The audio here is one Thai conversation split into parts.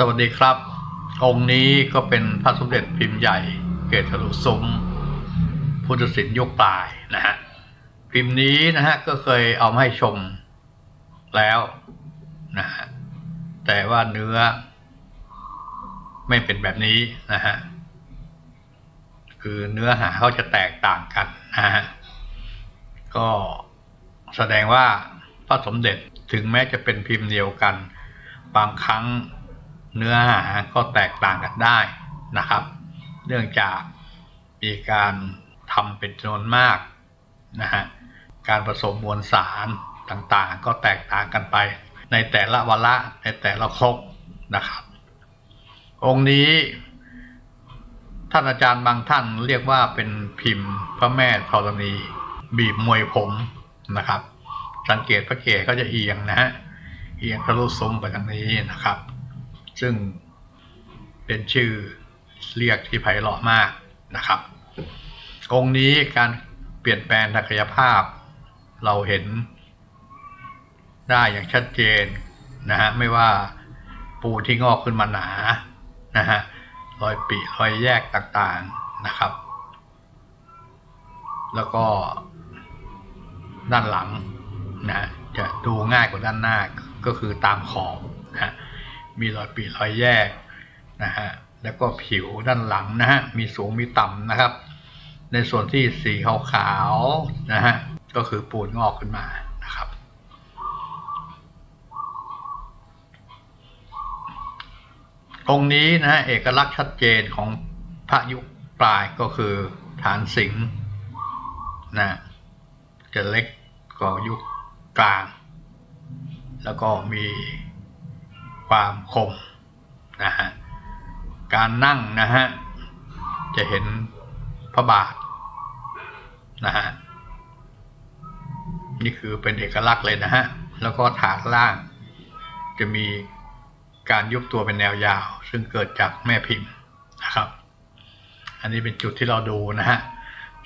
สวัสดีครับ องค์นี้ก็เป็นพระสมเด็จพิมพ์ใหญ่ เกตทะลุซุ้มพุทธศิลป์ยุคปลายนะฮะพิมพ์นี้นะฮะก็เคยเอามาให้ชมแล้วนะฮะแต่ว่าเนื้อ ไม่เป็นแบบนี้นะฮะคือเนื้อหาเขาจะแตกต่างกันนะฮะก็แสดงว่าพระสมเด็จถึงแม้จะเป็นพิมพ์เดียวกัน บางครั้ง เนื้อหาก็แตกต่างกันได้นะครับ เนื่องจากมีการทำเป็นจำนวนมากนะฮะการผสมมวลสารต่างๆ ก็แตกต่างกันไป ในแต่ละวาระในแต่ละครกนะครับ องค์นี้ท่านอาจารย์บางท่านเรียกว่าเป็นพิมพ์พระแม่ธรณีบีบมวยผมนะครับ สังเกตพระเกศก็จะเอียงนะฮะเอียงทะลุซุ้มไปทางนี้นะครับ ซึ่งเป็นชื่อเรียกที่ไพเราะมากนะครับองค์นี้การเปลี่ยนแปลงทางกายภาพ เราเห็นได้อย่างชัดเจนนะฮะไม่ว่าปูที่งอกขึ้นมาหนานะฮะรอยปีรอยแยกต่างๆนะครับ แล้วก็ด้านหลังนะจะดูง่ายกว่าด้านหน้าก็คือตามขอบ มีรอยปีรอยแยกนะฮะแล้วก็ผิวด้านหลังนะฮะมีสูงมีต่ำนะครับ ในส่วนที่สีขาวๆนะฮะก็คือปูนงอกขึ้นมานะครับองนี้นะฮะเอกลักษณ์ชัดเจนของพระยุคปลายก็คือฐานสิงห์นะจะเล็กกว่ายุคกลาง แล้วก็มี ความคมนะฮะการนั่งนะฮะจะเห็นพระบาทนะฮะนี่คือเป็นเอกลักษณ์เลยนะฮะแล้วก็ฐานล่าง จะมีการยุบตัวเป็นแนวยาว ซึ่งเกิดจากแม่พิมพ์นะครับ อันนี้เป็นจุดที่เราดูนะฮะ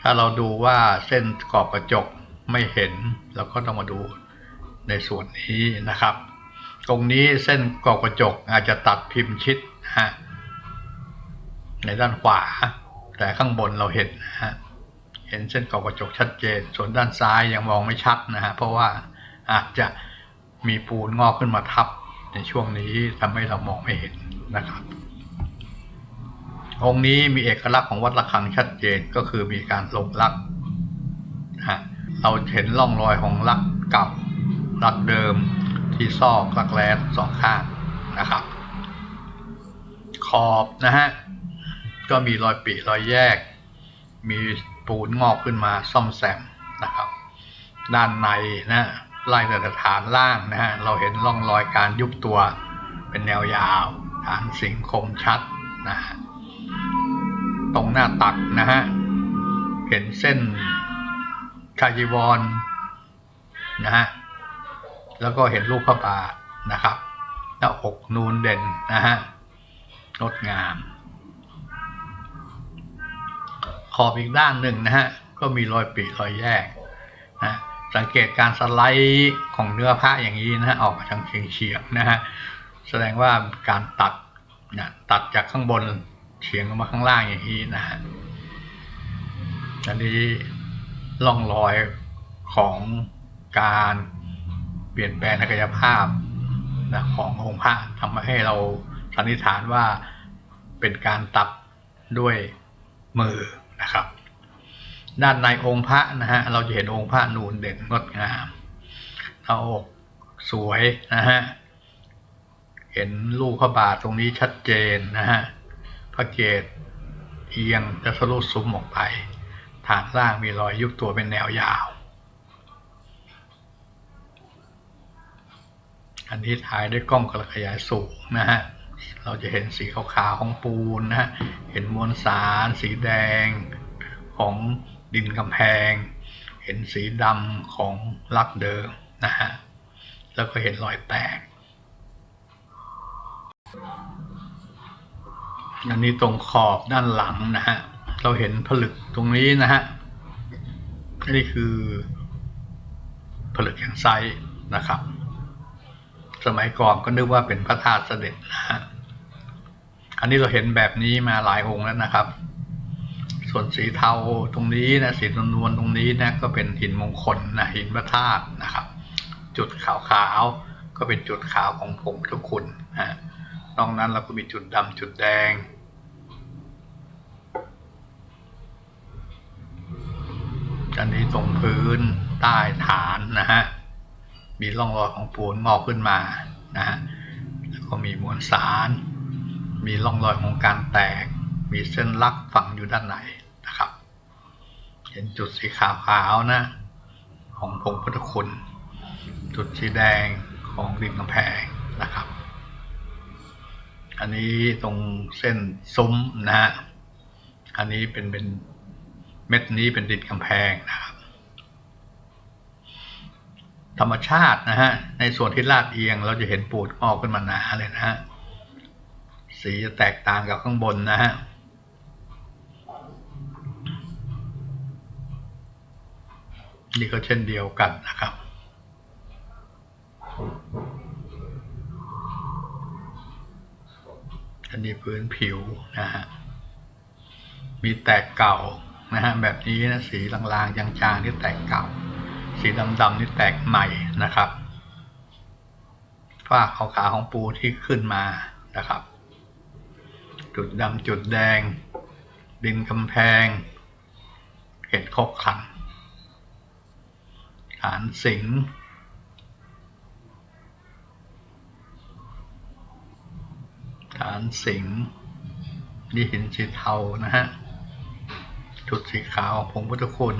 ถ้าเราดูว่าเส้นขอบกระจกไม่เห็นเราก็ต้องมาดูในส่วนนี้นะครับ ตรงนี้เส้นขอบกระจกอาจจะตัดพิมพ์ชิดนะฮะในด้านขวา แต่ข้างบนเราเห็นนะฮะเห็นเส้นขอบกระจกชัดเจน ส่วนด้านซ้ายยังมองไม่ชัดนะฮะเพราะว่าอาจจะมีปูนงอกขึ้นมาทับในช่วงนี้ทำให้เรามองไม่เห็นนะครับองค์นี้มีเอกลักษณ์ของวัดระฆังชัดเจนก็คือมีการลงลักนะฮะเราเห็นร่องรอยของลักเก่าลักเดิม ที่ซอกลักแร้สองข้างนะครับ ขอบนะฮะก็มีรอยปีรอยแยก มีปูนงอกขึ้นมาซ่อมแซมนะครับ ด้านในนะไล่ตั้งแต่ฐานล่างนะฮะเราเห็นร่องรอยการยุบตัวเป็นแนวยาว ฐานสิงคมชัดนะฮะตรงหน้าตักนะฮะเห็นเส้นชาจีวรนะฮะ แล้วก็เห็นรูปพระบาทนะครับหน้าอกนูนเด่นนะฮะงดงาม ขอบอีกด้านหนึ่งนะฮะก็มีรอยปีรอยแยกนะสังเกตการสไลด์ของเนื้อผ้าอย่างนี้นะฮะออกมาทางเฉียงเฉียงๆนะฮะแสดงว่าการตัดนะตัดจากข้างบนเฉียงลงมาข้างล่างอย่างนี้นะฮะอันนี้ร่องรอยของการ เปลี่ยนแปลงทางกายภาพนะขององค์พระทำให้เราสันนิษฐานว่าเป็นการตัดด้วยมือนะครับ ด้านในองค์พระนะฮะเราจะเห็นองค์พระนูนเด่นงดงามหน้าอกสวยนะฮะเห็นลูกพระบาทตรงนี้ชัดเจนนะฮะพระเกศเอียงจะทะลุซุ้มออกไป ฐานล่างมีรอยยุบตัวเป็นแนวยาว อันนี้ถ่ายด้วยกล้องกระขยายสูงนะฮะ เราจะเห็นสีขาวๆของปูนนะฮะ เห็นมวลสารสีแดงของดินกำแพง เห็นสีดำของลักเดิมนะฮะ แล้วก็เห็นรอยแตก อันนี้ตรงขอบด้านหลังนะฮะ เราเห็นผลึกตรงนี้นะฮะ นี่คือผลึกแห่งไซส์นะครับ สมัยก่อนก็นึกว่าเป็นพระธาตุเสด็จนะฮะอันนี้เราเห็นแบบนี้มาหลายองค์แล้วนะครับ ส่วนสีเทาตรงนี้นะสีนวลๆตรงนี้นะก็เป็นหินมงคลนะหินพระธาตุนะครับ จุดขาวๆก็เป็นจุดขาวของผงพุทธคุณนะนอกนั้นเราก็มีจุดดำจุดแดงอันนี้ตรงพื้นใต้ฐานนะฮะ มีร่องรอยของปูนงอกขึ้นมานะฮะแล้วก็มีมวลสาร มีร่องรอยของการแตก มีเส้นลักฝังอยู่ด้านในนะครับ เห็นจุดสีขาวๆนะ ของผงพุทธคุณ จุดสีแดงของริมกำแพงนะครับ อันนี้ตรงเส้นซุ้มนะฮะอันนี้เป็นเป็นเม็ดนี้เป็นดินกำแพงนะครับ ธรรมชาตินะฮะ ในส่วนที่ลาดเอียง เราจะเห็นปูดงอกขึ้นมาหนาเลยนะฮะ สีจะแตกต่างกับข้างบนนะฮะนี่ก็เช่นเดียวกันนะครับ อันนี้พื้นผิวนะฮะ มีแตกเก่านะฮะแบบนี้นะสีลางๆจางๆที่แตกเก่า สีดำๆนี่แตกใหม่นะครับฝ้าขาวๆของปูที่ขึ้นมานะครับ จุดดำจุดแดง ดินกำแพงเห็ดคกขันฐานสิงห์ฐานสิงห์นี่หินสีเทานะฮะจุดสีขาวของผงพุทธคุณ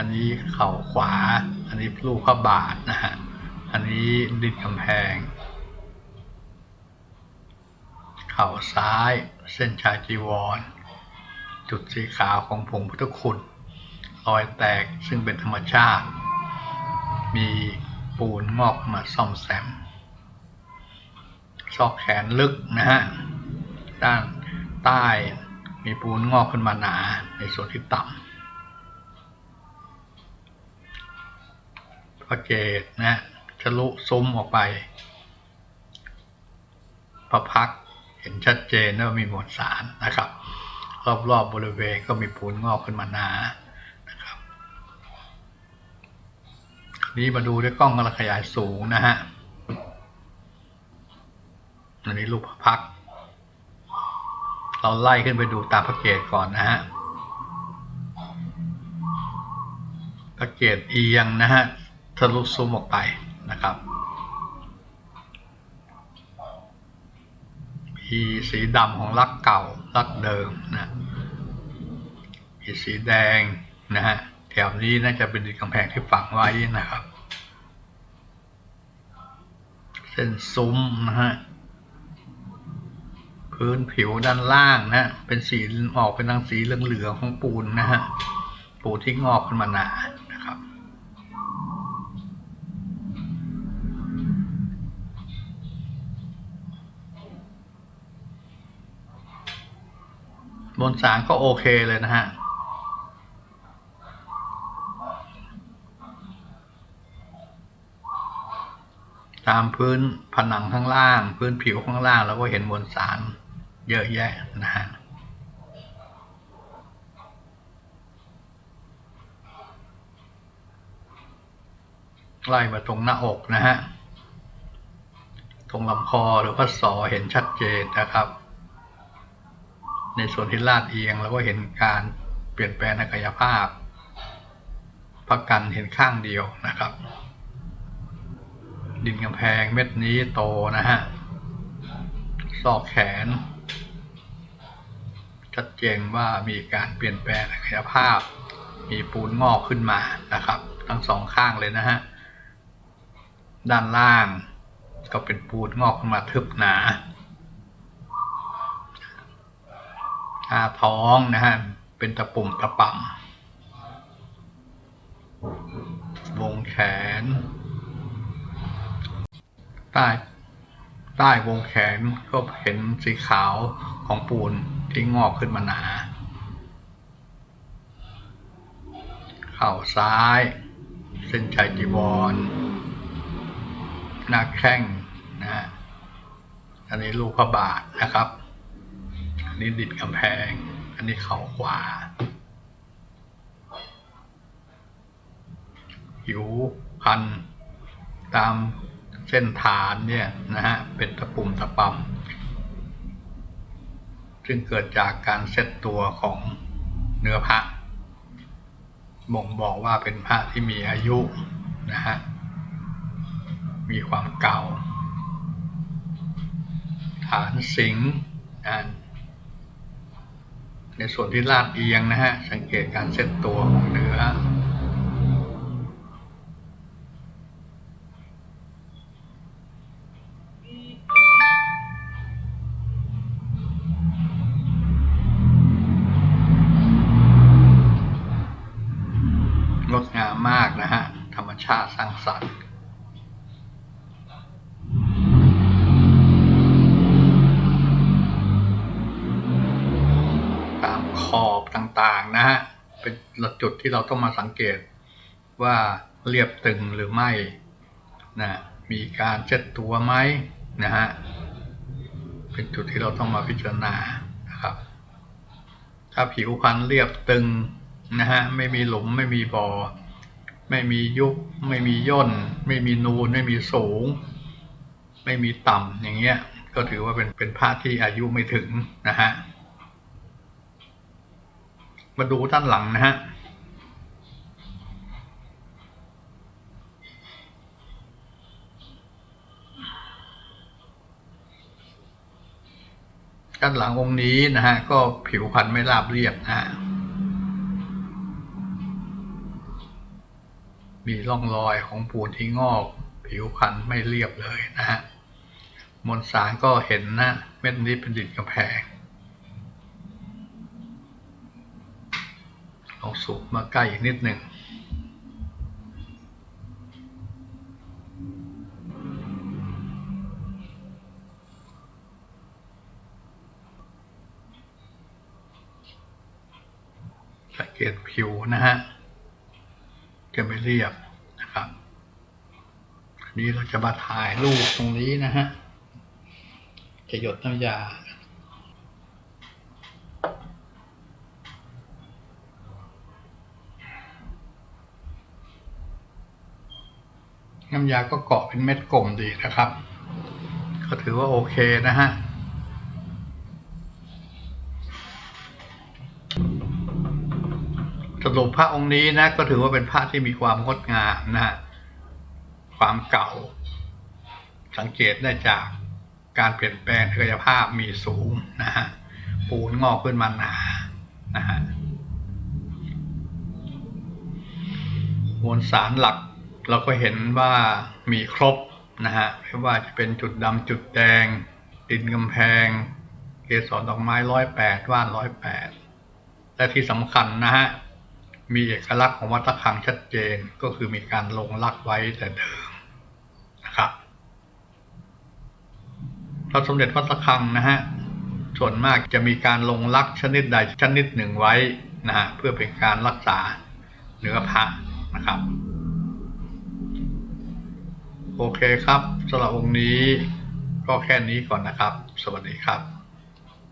อันนี้เข่าขวา อันนี้ลูกพระบาทนะฮะ อันนี้ดินกำแพง เข่าซ้าย เส้นชายจีวร จุดสีขาวของผงพุทธคุณรอยแตกซึ่งเป็นธรรมชาติ มีปูนงอกมาซ่อมแซม ซอกแขนลึกนะฮะ ด้านใต้มีปูนงอกขึ้นมาหนาในส่วนที่ต่ำ พระเกตนะทะลุซุ้มออกไป พระพักเห็นชัดเจนว่ามีมวลสารนะครับ รอบๆบบริเวณก็มีปูนงอกขึ้นมาหนานะครับนี้มาดูด้วยกล้องกระขยายสูงนะฮะอันนี้รูปพระพัก เราไล่ขึ้นไปดูตามพระเกตก่อนนะฮะพระเกตเอียงนะฮะ ทะลุซุ้มออกไปนะครับ มีสีดำของลักเก่าลักเดิมนะมีสีแดงนะฮะแถวนี้น่าจะเป็นดินกำแพงที่ฝังไว้นะครับ เส้นซุ้มนะฮะพื้นผิวด้านล่างนะเป็นสีออกเป็นทางสีเหลืองๆของปูนนะฮะปูนที่งอกขึ้นมาหนา บนสารก็โอเคเลยนะฮะตามพื้นผนังข้างล่าง พื้นผิวข้างล่างเราก็เห็นมวลสารเยอะแยะนะฮะไล่มาตรงหน้าอกนะฮะ ตรงลำคอหรือว่าศอเห็นชัดเจนนะครับ ในส่วนที่ลาดเอียงเราก็เห็นการเปลี่ยนแปลงทางกายภาพพักกันเห็นข้างเดียวนะครับ ดินกำแพงเม็ดนี้โตนะฮะซอกแขน ชัดเจนว่ามีการเปลี่ยนแปลงทางกายภาพ มีปูนงอกขึ้นมานะครับ ทั้งสองข้างเลยนะฮะด้านล่างก็เป็นปูนงอกขึ้นมาทึบหนา หน้าท้องนะฮะ เป็นตะปุ่มตะป่ำวงแขน ใต้ ใต้วงแขนก็เห็นสีขาวของปูนที่งอกขึ้นมาหนา เข่าซ้าย เส้นชัยจีวร หน้าแข้งนะฮะอันนี้ลูกพระบาทนะครับ นี้ดิดกำแพง อันนี้เข่าขวาผิวพันตามเส้นฐานเนี่ยนะฮะเป็นตะปุ่มตะปำซึ่งเกิดจากการเซตตัวของเนื้อพระบ่งบอกว่าเป็นพระที่มีอายุนะฮะมีความเก่า ฐานสิงห์อ่า ในส่วนที่ลาดเอียงนะฮะ สังเกตการเซตตัวของเนื้องดงามมากนะฮะ ธรรมชาติสร้างสรรค์ ตามขอบ ต่างๆนะฮะเป็นจุดที่เราต้องมาสังเกตว่าเรียบตึงหรือไม่นะมีการเช็ดตัวไหมนะฮะเป็นจุดที่เราต้องมาพิจารณานะครับ ถ้าผิวพรรณเรียบตึงนะฮะไม่มีหลุมไม่มีบ่อไม่มียุบไม่มีย่น ไม่มีนูนไม่มีสูง ไม่มีต่ำอย่างเงี้ยก็ถือว่าเป็นเป็นผ้าที่อายุไม่ถึงนะฮะ มาดูด้านหลังนะฮะด้านหลังองค์นี้นะฮะก็ผิวพรรณไม่ราบเรียบนะฮะมีร่องรอยของปูนที่งอก ผิวพรรณไม่เรียบเลยนะฮะมวลสารก็เห็นนะเม็ดนี้เป็นดินกระแพง ลองสูบมาใกล้อีกนิดหนึ่งสังเกตผิวนะฮะจะไม่เรียบนะครับนนี้เราจะมาถ่ายรูปตรงนี้นะฮะจะหยดน้ำยา น้ำยาก็เกาะเป็นเม็ดกลมดีนะครับ ก็ถือว่าโอเคนะฮะสรุปพระองค์นี้นะก็ถือว่าเป็นพระที่มีความงดงามนะฮะความเก่า สังเกตได้จากการเปลี่ยนแปลงทางกายภาพมีสูงนะฮะปูนงอกขึ้นมาหนานะฮะมวลสารหลัก เราก็เห็นว่ามีครบนะฮะไม่ว่าจะเป็นจุดดำจุดแดง ดินกำแพง เกสรดอกไม้ร้อยแปดว่านร้อยแปดและที่สำคัญนะฮะมีเอกลักษณ์ของวัดตะคังชัดเจนก็คือมีการลงลักไว้แต่เดิมนะครับพระสมเด็จวัดตะคังนะฮะส่วนมากจะมีการลงลักชนิดใดชนิดหนึ่งไว้นะฮะเพื่อเป็นการรักษาเนื้อพระนะครับ โอเคครับสำหรับองค์นี้ก็แค่นี้ก่อนนะครับ สวัสดีครับ